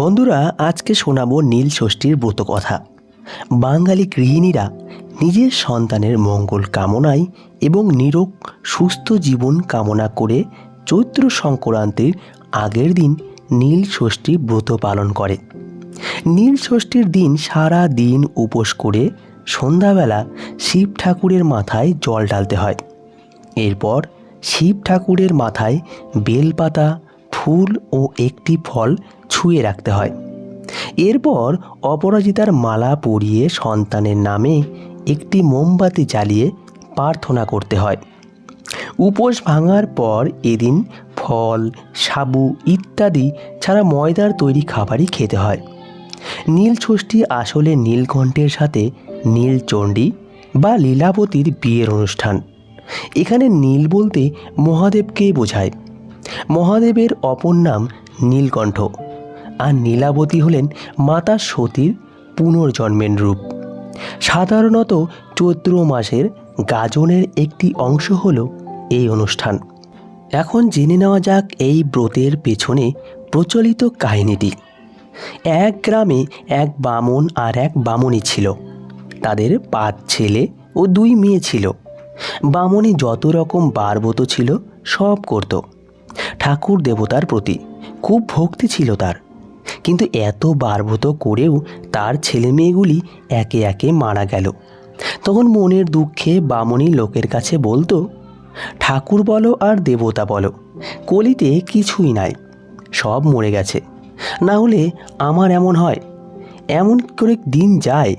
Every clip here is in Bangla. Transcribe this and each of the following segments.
বন্ধুরা, আজকে শোনাবো নীল ষষ্ঠীর ব্রত কথা বাঙালি গৃহিণীরা নিজের সন্তানের মঙ্গল কামনায় এবং নিরোগ, সুস্থ জীবন কামনা করে চৈত্র সংক্রান্তির আগের দিন নীল ষষ্ঠী ব্রত পালন করে। নীল ষষ্ঠীর দিন সারা দিন উপোস করে সন্ধ্যাবেলা শিব ঠাকুরের মাথায় জল ঢালতে হয়। এরপর শিব ঠাকুরের মাথায় বেলপাতা, ফুল ও একটি ফল ছুঁয়ে রাখতে হয়। এরপর অপরাজিতার মালা পরিয়ে সন্তানের নামে একটি মোমবাতি জ্বালিয়ে প্রার্থনা করতে হয়। উপোস ভাঙার পর এদিন ফল, সাবু ইত্যাদি ছাড়া ময়দার তৈরি খাবারই খেতে হয়। নীল ষষ্ঠী আসলে নীলকণ্ঠের সাথে নীলচণ্ডী বা লীলাবতীর বিয়ের অনুষ্ঠান। এখানে নীল বলতে মহাদেবকেই বোঝায়। মহাদেবের অপর নাম নীলকণ্ঠ। আর নীলাবতী হলেন মাতা সতীর পুনর্জন্মের রূপ। সাধারণত চৈত্র মাসের গাজনের একটি অংশ হল এই অনুষ্ঠান। এখন জেনে নেওয়া যাক এই ব্রতের পেছনে প্রচলিত কাহিনীটি। এক গ্রামে এক বামন আর এক বামনী ছিল। তাদের পাঁচ ছেলে ও দুই মেয়ে ছিল। বামনী যত রকম বারবত ছিল, সব করত। ঠাকুর দেবতার প্রতি খুব ভক্তি ছিল তার। কিন্তু এত বারবত করেও তার ছেলে মেয়েগুলি একে একে মারা গেল। তখন মনের দুঃখে বামনী লোকের কাছে বলতো, ঠাকুর বলো আর দেবতা বলো, কলিতে কিছুই নাই, সব মরে গেছে। না হলে আমার এমন হয়, এমন করে দিন যায়।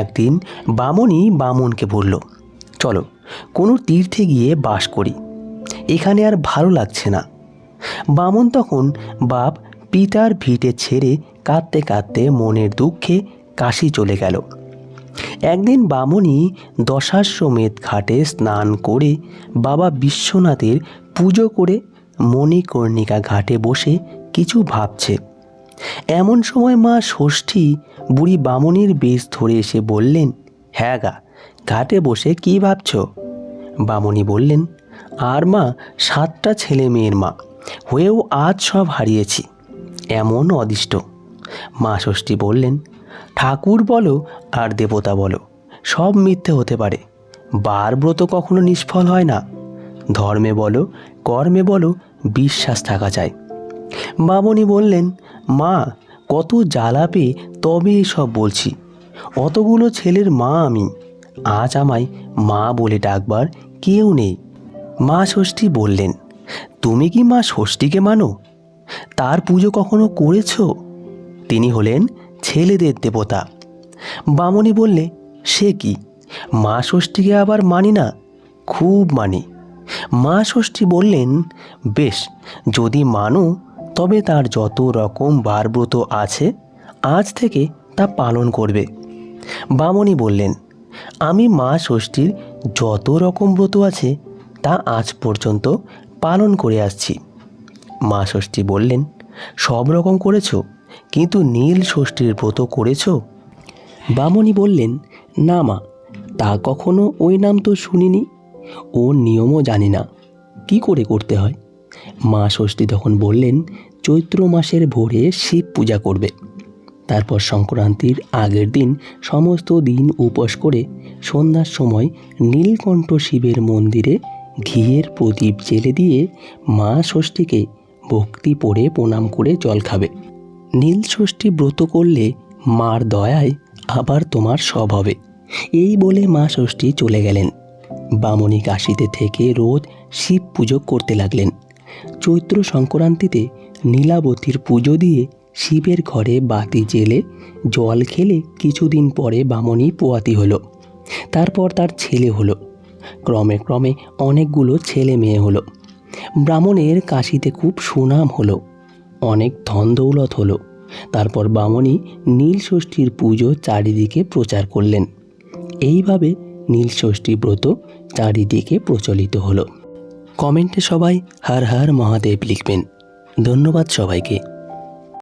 একদিন বামনই বামনকে বলল, চলো, কোনো তীর্থে গিয়ে বাস করি, এখানে আর ভালো লাগছে না। বামন তখন বাপ পিতার ভিটে ছেড়ে কাঁদতে কাঁদতে মনের দুঃখে কাশি চলে গেল। একদিন বামনি দশাশ্বমেধ ঘাটে স্নান করে বাবা বিশ্বনাথের পুজো করে মণিকর্ণিকা ঘাটে বসে কিছু ভাবছে। এমন সময় মা ষষ্ঠী বুড়ি বামনির বেশ ধরে এসে বললেন হ্যাঁ গা, ঘাটে বসে কি ভাবছ? বামনি বললেন, আর মা, সাতটা ছেলে মেয়ের মা, হয়েও আজ সব হারিয়েছি। এমন অদিষ্ট। মা ষষ্ঠী বললেন, ঠাকুর বলো আর দেবতা বলো, সব মিথ্যে হতে পারে। বার ব্রত কখনো নিষ্ফল হয় না। ধর্মে বলো, কর্মে বলো, বিশ্বাস থাকা চাই। বামনি বললেন, মা, কত জ্বালা পেয়ে তবে সব বলছি। অতগুলো ছেলের মা আমি। আজ আমায় মা বলে ডাকবার কেউ নেই। মা ষষ্ঠী বললেন, তুমি কি মা ষষ্ঠীকে মানো? তার পুজো কখনো করেছ? তিনি হলেন ছেলেদের দেবতা। বামনি বললে, সে কি? মা ষষ্ঠীকে আবার মানি না? খুব মানি। মা ষষ্ঠী বললেন, বেশ, যদি মানো, তবে তার যত রকম বারব্রত আছে, আজ থেকে তা পালন করবে। বামনি বললেন, আমি মা ষষ্ঠীর যত রকম ব্রত আছে, তা আজ পর্যন্ত পালন করে আসছি। মা ষষ্ঠী বললেন, সব রকম করেছ, কিন্তু নীল ষষ্ঠীর ব্রত করেছ? বামনি বললেন, না মা, তা কখনো ওই নাম তো শুনিনি, ও নিয়মও জানি না, কি করে করতে হয়? মা ষষ্ঠী তখন বললেন, চৈত্র মাসের ভোরে শিব পূজা করবে। তারপর সংক্রান্তির আগের দিন সমস্ত দিন উপোস করে সন্ধ্যার সময় নীলকণ্ঠ শিবের মন্দিরে ঘিয়ের প্রদীপ জেলে দিয়ে মা ষষ্ঠীকে ভক্তি পড়ে প্রণাম করে জল খাবে। নীল ষষ্ঠী ব্রত করলে মার দয়ায় আবার তোমার সব হবে। এই বলে মা ষষ্ঠী চলে গেলেন। বামনী কাশিতে থেকে রোজ শিব পুজো করতে লাগলেন। চৈত্র সংক্রান্তিতে নীলাবতীর পুজো দিয়ে শিবের ঘরে বাতি জেলে জল খেলে কিছুদিন পরে বামনী পোয়াতি হলো। তারপর তার ছেলে হলো। ক্রমে ক্রমে অনেকগুলো ছেলে মেয়ে হলো। ব্রাহ্মণের কাশিতে খুব সুনাম হলো। অনেক ধন দৌলত হলো। তারপর বামনী নীলষষ্ঠীর পুজো চারিদিকে প্রচার করলেন। এইভাবে নীলষষ্ঠী ব্রত চারিদিকে প্রচলিত হলো। কমেন্টে সবাই হর হর মহাদেব লিখবেন। ধন্যবাদ সবাইকে।